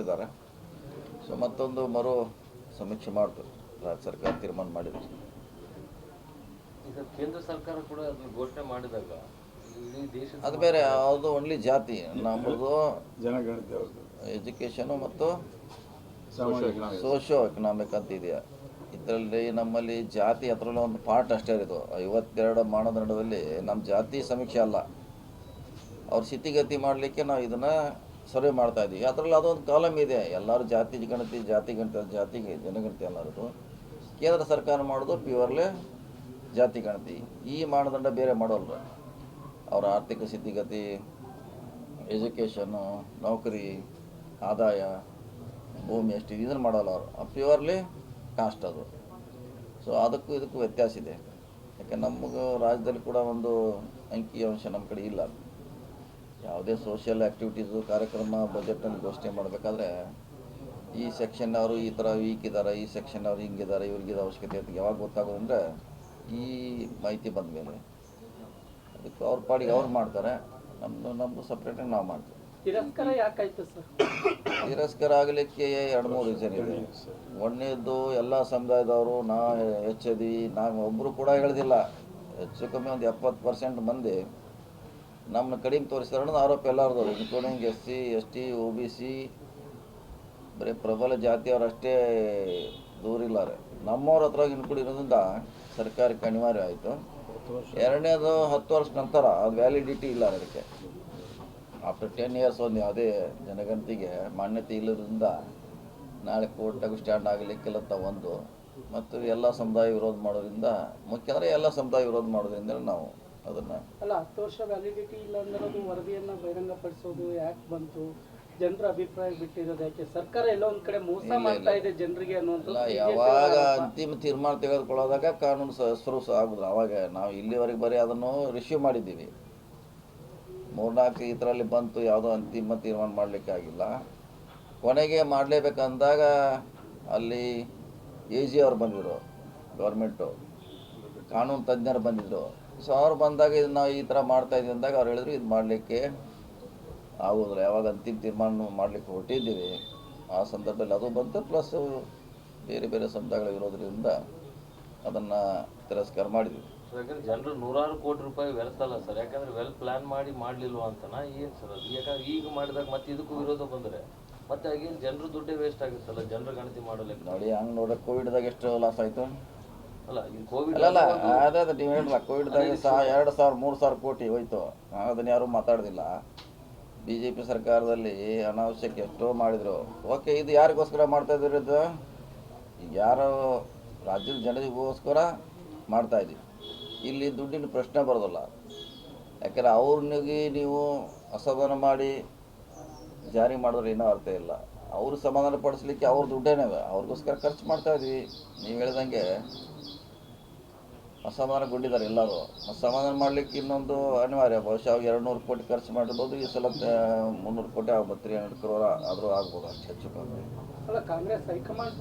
ಮಾಡ್ತಿದ್ದಾರೆ. ಸೊ ಮತ್ತೊಂದು ಮರು ಸಮೀಕ್ಷೆ ಮಾಡುದು ರಾಜ್ಯ ಸರ್ಕಾರ ತೀರ್ಮಾನ ಮಾಡಿದ್ರು ಈಗ ಕೇಂದ್ರ ಸರ್ಕಾರ ಕೂಡ ಅದನ್ನ ಘೋಷಣೆ ಮಾಡಿದಾಗ ಇಡೀ ದೇಶದ ಅದು ಬೇರೆ ಅದು ಓನ್ಲಿ ಜಾತಿ. ನಮ್ಮದು ಜನಗಣತಿ ಅವ್ರದ್ದು. ಎಜುಕೇಷನು ಮತ್ತು ಸಾಮಾಜಿಕ ಸೋಷಿಯೋ ಎಕನಾಮಿಕ್ ಅಂತ ಇದೆಯಾ. ಇದರಲ್ಲಿ ನಮ್ಮಲ್ಲಿ ಜಾತಿ ಅದರಲ್ಲಿ ಒಂದು ಪಾರ್ಟ್ ಅಷ್ಟೇ ಇದು ಐವತ್ತೆರಡು ಮಾನದಂಡದಲ್ಲಿ ನಮ್ಮ ಜಾತಿ ಸಮೀಕ್ಷೆ ಅಲ್ಲ. ಅವ್ರ ಸ್ಥಿತಿಗತಿ ಮಾಡಲಿಕ್ಕೆ ನಾವು ಇದನ್ನು ಸರ್ವೆ ಮಾಡ್ತಾ ಇದ್ದೀವಿ ಅದರಲ್ಲಿ ಅದೊಂದು ಕಾಲಮ್ ಇದೆ. ಎಲ್ಲರೂ ಜಾತಿ, ಗಣತಿ ಜಾತಿ, ಗಣತಿ ಜಾತಿಗೆ ಜನಗಣತಿ ಅನ್ನೋದು. ಕೇಂದ್ರ ಸರ್ಕಾರ ಮಾಡೋದು ಪ್ಯೂರ್ಲಿ ಜಾತಿ, ಗಣತಿ. ಈ ಮಾನದಂಡ ಬೇರೆ ಮಾಡೋಲ್ಲ ಅವರ ಆರ್ಥಿಕ ಸ್ಥಿತಿಗತಿ, ಎಜುಕೇಷನ್ನು, ನೌಕರಿ, ಆದಾಯ, ಭೂಮಿ ಎಷ್ಟು ಇದನ್ನು ಮಾಡೋಲ್ಲ ಅವರು. ಪ್ಯೂರ್ಲಿ ಕಾಸ್ಟ್ ಅದು. ಸೊ ಅದಕ್ಕೂ ಇದಕ್ಕೂ ವ್ಯತ್ಯಾಸ ಇದೆ. ಯಾಕೆ, ನಮಗೆ ರಾಜ್ಯದಲ್ಲಿ ಕೂಡ ಒಂದು ಅಂಕಿ ಅಂಶ ನಮ್ಮ ಕಡೆ ಇಲ್ಲ. ಯಾವುದೇ ಸೋಷಿಯಲ್ ಆ್ಯಕ್ಟಿವಿಟೀಸು ಕಾರ್ಯಕ್ರಮ ಬಜೆಟ್ನಲ್ಲಿ ಘೋಷಣೆ ಮಾಡಬೇಕಾದ್ರೆ ಈ ಸೆಕ್ಷನ್ ಅವರು ಈ ಥರ ವೀಕ್ ಇದ್ದಾರೆ ಈ ಸೆಕ್ಷನ್ ಅವ್ರು ಹಿಂಗಿದ್ದಾರೆ ಇವ್ರಿಗಿದ ಅವಶ್ಯಕತೆ ಅಂತ ಯಾವಾಗ ಗೊತ್ತಾಗೋದಂದರೆ ಈ ಮಾಹಿತಿ ಬಂದ ಮೇಲೆ. ಅದಕ್ಕೆ ಅವ್ರ ಪಾಡಿಗೆ ಅವ್ರು ಮಾಡ್ತಾರೆ. ನಮ್ಮದು ನಮ್ಮದು ಸಪ್ರೇಟಾಗಿ ನಾವು ಮಾಡ್ತೀವಿ. ತಿರಸ್ಕಾರ ಆಗಲಿಕ್ಕೆ ಎರಡು ಮೂರು ರೀಸನ್ ಇದೆ. ಒಂದನೇದ್ದು ಎಲ್ಲ ಸಮುದಾಯದವರು ನಾ ಹೆಚ್ಚದಿ ನಾವು ಒಬ್ಬರು ಕೂಡ ಹೇಳ್ದಿಲ್ಲ. ಹೆಚ್ಚು ಕಮ್ಮಿ ಒಂದು ಎಪ್ಪತ್ತು ಪರ್ಸೆಂಟ್ ಮಂದಿ ನಮ್ಮನ್ನ ಕಡಿಮೆ ತೋರಿಸ್ತಾರೆ ಅನ್ನೋದು ಆರೋಪ ಎಲ್ಲರದು including S C S T O B C ಬರೀ ಪ್ರಬಲ ಜಾತಿಯವರಷ್ಟೇ ದೂರಿಲ್ಲಾರೆ. ನಮ್ಮವ್ರ ಹತ್ರ ಇನ್ಕ್ಲೂಡ್ ಇರೋದ್ರಿಂದ ಸರ್ಕಾರಕ್ಕೆ ಅನಿವಾರ್ಯ ಆಯಿತು. ಎರಡನೇದು ಹತ್ತು ವರ್ಷ ನಂತರ ಅದು ವ್ಯಾಲಿಡಿಟಿ ಇಲ್ಲ ಅದಕ್ಕೆ. ಆಫ್ಟರ್ ಟೆನ್ ಇಯರ್ಸ್ ಒಂದು ಯಾವುದೇ ಜನಗಣತಿಗೆ ಮಾನ್ಯತೆ ಇಲ್ಲದ್ರಿಂದ ನಾಳೆ ಕೋರ್ಟಾಗ ಸ್ಟ್ಯಾಂಡ್ ಆಗಲಿಕ್ಕಿಲ್ಲ ಅಂತ ಒಂದು, ಮತ್ತು ಎಲ್ಲ ಸಮುದಾಯ ವಿರೋಧ ಮಾಡೋದ್ರಿಂದ, ಮುಖ್ಯ ಅಂದರೆ ಎಲ್ಲ ಸಮುದಾಯ ವಿರೋಧ ಮಾಡೋದ್ರಿಂದ ನಾವು ಅದನ್ನು. ಅಲ್ಲ ಹತ್ತು ವರ್ಷ ವ್ಯಾಲಿಡಿಟಿ ಇಲ್ಲ ಅಂದ್ರೆ ಅದು ವರದಿಯನ್ನ ಬಹಿರಂಗಪಡಿಸೋದು ಯಾಕೆ ಬಂತು? ಜನರ ಅಭಿಪ್ರಾಯ ಬಿಟ್ಟಿರೋದು ಯಾಕೆ? ಸರ್ಕಾರ ಎಲ್ಲೋ ಒಂದ್ ಕಡೆ ಮೋಸ ಮಾಡ್ತಾ ಇದೆ ಜನರಿಗೆ ಅನ್ನೋದು ಅನ್ನುವಂಥದ್ದು ಯಾವಾಗ ಅಂತಿಮ ತೀರ್ಮಾನ ತೆಗೆದುಕೊಳ್ಳೋದಾಗ ಕಾನೂನು ಸ ಆಗುದಿಲ್ಲ. ಆಗುದು ಅವಾಗ ನಾವು ಇಲ್ಲಿವರೆಗೆ ಬರೀ ಅದನ್ನು ರಿಸೀವ್ ಮಾಡಿದ್ದೀವಿ. ಮೂರ್ನಾಲ್ಕು ಇದರಲ್ಲಿ ಬಂತು ಯಾವುದೋ ಅಂತಿಮ ತೀರ್ಮಾನ ಮಾಡಲಿಕ್ಕೆ ಆಗಿಲ್ಲ. ಕೊನೆಗೆ ಮಾಡಲೇಬೇಕಂದಾಗ ಅಲ್ಲಿ ಎ ಜಿ ಅವ್ರು ಬಂದಿದ್ರು ಗೌರ್ಮೆಂಟು ಕಾನೂನು ತಜ್ಞರು ಬಂದಿದ್ರು. ಸೊ ಅವ್ರು ಬಂದಾಗ ಇದನ್ನ ನಾವು ಈ ಥರ ಮಾಡ್ತಾ ಇದ್ದೀವಿ ಅಂದಾಗ ಅವ್ರು ಹೇಳಿದ್ರು ಇದು ಮಾಡಲಿಕ್ಕೆ ಆಗೋದಿಲ್ಲ. ಯಾವಾಗ ಅಂತಿಮ ತೀರ್ಮಾನ ಮಾಡಲಿಕ್ಕೆ ಹೊರಟಿದ್ದೀವಿ. ಆ ಸಂದರ್ಭದಲ್ಲಿ ಅದು ಬಂತು. ಪ್ಲಸ್ ಬೇರೆ ಬೇರೆ ಸಮುದಾಯಗಳ ಇರೋದ್ರಿಂದ ಅದನ್ನು ತಿರಸ್ಕಾರ ಮಾಡಿದ್ವಿ. ಯಾಕಂದ್ರೆ ಜನರು ನೂರಾರು ಕೋಟಿ ರೂಪಾಯಿ ವ್ಯರ್ಥಲ್ಲ ಸರ್. ಯಾಕಂದ್ರೆ ವೆಲ್ ಪ್ಲಾನ್ ಮಾಡಿ ಮಾಡ್ಲಿಲ್ವಾ ಅಂತನಾ ಏನು ಸರ್ ಅದು? ಯಾಕಂದ್ರೆ ಈಗ ಮಾಡಿದಾಗ ಮತ್ತೆ ಇದಕ್ಕೂ ವಿರೋಧ ಬಂದ್ರೆ? ಮತ್ತೆ ಆಗೇನು ಜನರು ದುಡ್ಡೇ ವೇಸ್ಟ್ ಆಗುತ್ತಲ್ಲ? ಜನರ ಗಣತಿ ಮಾಡಲಿಕ್ಕೆ ನೋಡಿ ಹಂಗೆ ನೋಡ್ರೆ ಕೋವಿಡ್ದಾಗ ಎಷ್ಟು ಲಾಸ್ ಆಯಿತು. ಅಲ್ಲ ಅದೇ ಅದೇ ನೀವು ಹೇಳಿಲ್ಲ ಕೋವಿಡ್ದಾಗ ಸಹ ಎರಡು ಸಾವಿರ ಮೂರು ಸಾವಿರ ಕೋಟಿ ಹೋಯ್ತು. ಅದನ್ನ ಯಾರೂ ಮಾತಾಡೋದಿಲ್ಲ. ಬಿ ಜೆ ಪಿ ಸರ್ಕಾರದಲ್ಲಿ ಅನಾವಶ್ಯಕ ಎಷ್ಟೋ ಮಾಡಿದರು. ಓಕೆ ಇದು ಯಾರಿಗೋಸ್ಕರ ಮಾಡ್ತಾ ಇದ್ರು ಇದು? ಯಾರೋ ರಾಜ್ಯದ ಜನರಿಗೋಸ್ಕರ ಮಾಡ್ತಾ ಇದ್ದೀವಿ ಇಲ್ಲಿ ದುಡ್ಡಿನ ಪ್ರಶ್ನೆ ಬರೋದಿಲ್ಲ. ಯಾಕಂದ್ರೆ ಅವ್ರನಿಗೆ ನೀವು ಅಸಮಾಧಾನ ಮಾಡಿ ಜಾರಿ ಮಾಡಿದ್ರೆ ಏನೂ ಅರ್ಥ ಇಲ್ಲ. ಅವ್ರು ಸಮಾಧಾನ ಪಡಿಸ್ಲಿಕ್ಕೆ ಅವ್ರ ದುಡ್ಡೇನೇ ಅವ್ರಿಗೋಸ್ಕರ ಖರ್ಚು ಮಾಡ್ತಾ ಇದ್ದೀವಿ. ನೀವು ಹೇಳ್ದಂಗೆ ಅಸಮಾಧಾನಗೊಂಡಿದ್ದಾರೆ ಎಲ್ಲರೂ. ಅಸಮಾಧಾನ ಮಾಡಲಿಕ್ಕೆ ಇನ್ನೊಂದು ಅನಿವಾರ್ಯ. ಬಹುಶಃ ಎರಡು ನೂರು ಕೋಟಿ ಖರ್ಚು ಮಾಡಿರ್ಬೋದು. ಈ ಸಲ ಮುನ್ನೂರು ಕೋಟಿ ಆಗ್ಬೋದು ತ್ರೀ ಹಂಡ್ರೆಡ್ ಕ್ರೋರ್ ಆದರೂ ಆಗ್ಬೋದು ಅಷ್ಟು ಹೆಚ್ಚು ಕಮ್ಮಿ. ಕಾಂಗ್ರೆಸ್ ಹೈಕಮಾಂಡ್